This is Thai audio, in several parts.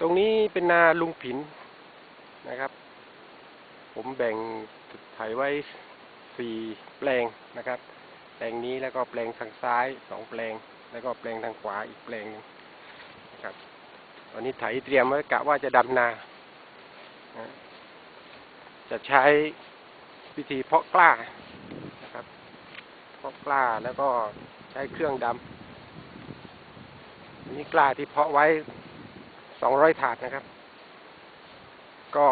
ตรงนี้เป็นนาลุงผินนะครับ ผมแบ่งไถไว้สี่แปลงนะครับ แปลงนี้แล้วก็แปลงทางซ้ายสองแปลง แล้วก็แปลงทางขวาอีกแปลงหนึงนะครับตอนนี้ไถเตรียมไว้กะว่าจะดำนานะจะใช้วิธีเพาะกล้านะครับ เพาะกล้าแล้วก็ใช้เครื่องดำนี่กล้าที่เพาะไว้ สองร้อยถาดนะครับ ก็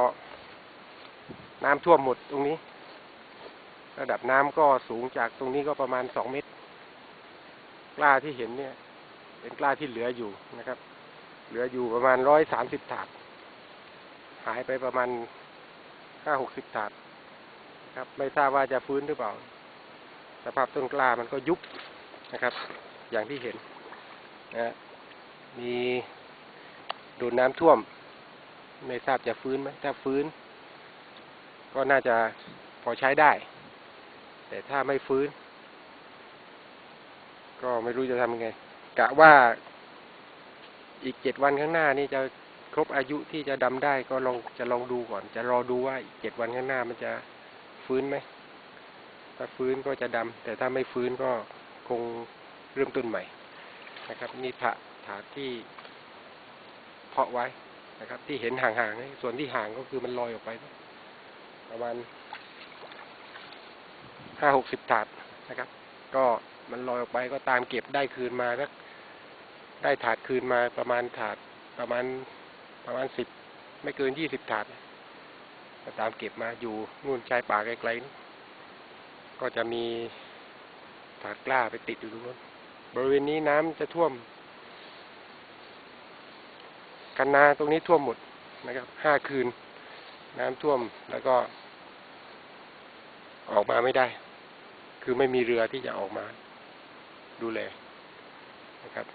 น้ำท่วมหมดตรงนี้ ระดับน้ำก็สูงจากตรงนี้ก็ประมาณสองเมตร กล้าที่เห็นเนี่ย เป็นกล้าที่เหลืออยู่นะครับ เหลืออยู่ประมาณร้อยสามสิบถาด หายไปประมาณห้าหกสิบถาดครับ ไม่ทราบว่าจะฟื้นหรือเปล่า สภาพต้นกล้ามันก็ยุบนะครับ อย่างที่เห็นนะฮะมี โดนน้ำท่วม ไม่ทราบจะฟื้นไหมถ้าฟื้น ก็น่าจะพอใช้ได้ แต่ถ้าไม่ฟื้น ก็ไม่รู้จะทำยังไง กะว่าอีกเจ็ดวันข้างหน้านี่จะครบอายุที่จะดำได้ก็ลองจะลองดูก่อน จะรอดูว่าอีกเจ็ดวันข้างหน้ามันจะฟื้นไหมถ้าฟื้นก็จะดำ แต่ถ้าไม่ฟื้นก็คงเริ่มต้นใหม่นะครับ นี่ถาถาที่ เพาะไว้นะครับ ที่เห็นห่างๆนี่ส่วนที่ห่างก็คือมันลอยออกไป ประมาณห้าหกสิบถาดนะครับ ก็มันลอยออกไปก็ตามเก็บได้คืนมาสักได้ถาดคืนมาประมาณถาดประมาณประมาณสิบไม่เกินยี่สิบถาดก็ตามเก็บมาอยู่นู่นชายป่าไกลๆก็จะมีถาดกล้าไปติดอยู่ตรงนู้นบริเวณนี้น้ำจะท่วม กันนาตรงนี้ท่วมหมดนะครับห้าคืน น้ำท่วมแล้วก็ ออกมาไม่ได้ คือไม่มีเรือที่จะออกมา ดูแลนะครับ